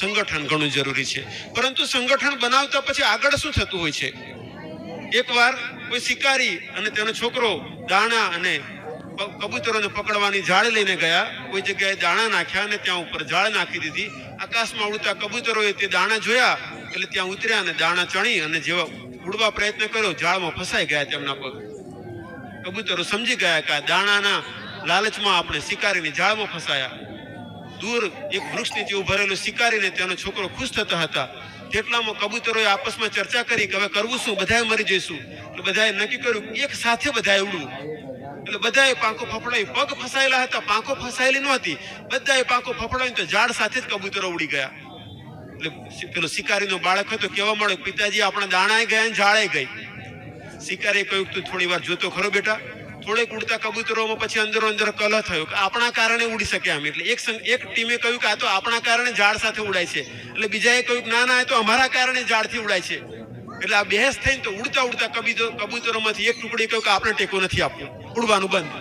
સંગઠન ઘણું જરૂરી છે. પરંતુ સંગઠન બનાવતા પછી આગળ શું થતું હોય છે? એકવાર કોઈ શિકારી અને તેનો છોકરો દાણા અને કબૂતરોને પકડવાની જાળ લઈને ગયા. કોઈ જગ્યાએ દાણા નાખ્યા અને ત્યાં ઉપર જાળ નાખી દીધી. આકાશમાં ઉડતા કબૂતરોએ તે દાણા જોયા એટલે ત્યાં ઉતર્યા અને દાણા ચણી અને જેવા ઉડવા પ્રયત્ન કર્યો. જાળમાં ફસાઈ ગયા તેમના પગ. કબૂતરો સમજી ગયા કે દાણાના લાલચમાં આપણે શિકારીની જાળમાં ફસાયા. દૂર એક વૃક્ષની જેવું ભરેલું શિકારીને તેનો છોકરો ખુશ થતા હતા. તેટલામાં કબૂતરોએ આપસમાં ચર્ચા કરી કે હવે કરવું શું? બધાએ મરી જઈશું. એટલે બધાએ નક્કી કર્યું એક સાથે બધાએ ઉડવું. એટલે બધાએ પાંખો ફફડાવી, પગ ફસાયેલા હતા, પાંખો ફસાયેલી નહોતી બધાએ પાંખો ફફડાવી તો ઝાડ સાથે જ કબૂતરો ઉડી ગયા. એટલે પેલો શિકારીનો બાળક હતો કેવા મળ્યો પિતાજી, આપણા દાણાએ ગયા ને ઝાડે ગઈ. શિકારીએ કહ્યું, તું થોડી વાર જોતો ખરો બેટા. થોડેક ઉડતા કબૂતરોમાં પછી અંદરો અંદર કલહ થયો કે આપણા કારણે ઉડી શકે આમ. એટલે એક એક ટીમે કહ્યું કે આ તો આપણા કારણે ઝાડ સાથે ઉડાય છે. એટલે બીજાએ કહ્યું ના ના, એ તો અમારા કારણે ઝાડથી ઉડાય છે. એટલે આ બહેસ થઈને તો ઉડતા ઉડતા કબૂતરો કબૂતરોમાંથી એક ટુકડી કહ્યું કે આપણે ટેકો નથી આપવું ઉડવાનું બંધ.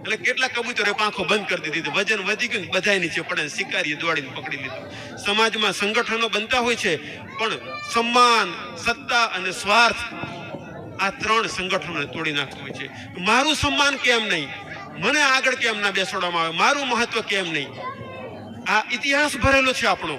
એટલે કેટલા કબૂતરે પાંખો બંધ કરી દીધી વજન વધી ગયું ને બધાય નીચે પડે શિકારીએ દોડીને પકડી લીધું. સમાજમાં સંગઠનો બનતા હોય છે, પણ સન્માન સત્તા અને સ્વાર્થ આ ત્રણ સંગઠનોને તોડી નાખતું હોય છે. મારું સન્માન કેમ નહીં? મને આગળ કેમ ના બેસાડવામાં આવે? મારું મહત્વ કેમ નહીં? આ ઇતિહાસ ભરેલો છે આપણો.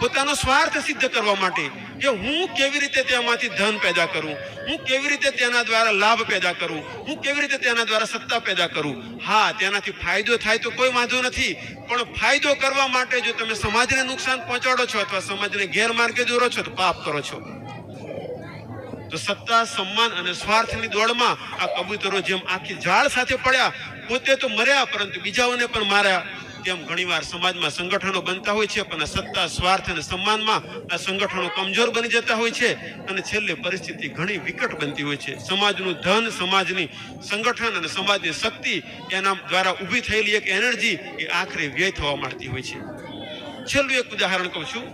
પોતાનો સ્વાર્થ સિદ્ધ કરવા માટે કે હું કેવી રીતે તેમાંથી ધન પેદા કરું? હું કેવી રીતે તેના દ્વારા લાભ પેદા કરું? હું કેવી રીતે તેના દ્વારા સત્તા પેદા કરું? હા, તેનાથી ફાયદો થાય તો કોઈ વાંધો નથી, પણ ફાયદો કરવા માટે જો તમે સમાજને નુકસાન પહોંચાડો છો અથવા સમાજને ગેરમાર્ગે દોરો છો તો પાપ કરો છો. તો સત્તા, સન્માન અને સ્વાર્થની દોડમાં આ કબૂતરો જેમ આખી ઝાડ સાથે પડ્યા, પોતે તો મર્યા, પરંતુ બીજાઓને પણ માર્યા. તેમ ઘણીવાર સમાજમાં સંગઠનો બનતા હોય છે, પણ સત્તા, સ્વાર્થ અને સન્માનમાં આ સંગઠનો કમજોર બની જતા હોય છે અને છેલ્લે પરિસ્થિતિ ઘણી વિકટ બનતી હોય છે. સમાજનું ધન, સમાજની સંગઠન અને સમાજની શક્તિ એના દ્વારા ઊભી થયેલી એક એનર્જી એ આખરે વ્યય થવા માંડતી હોય છે. છેલ્લું એક ઉદાહરણ કહું છું.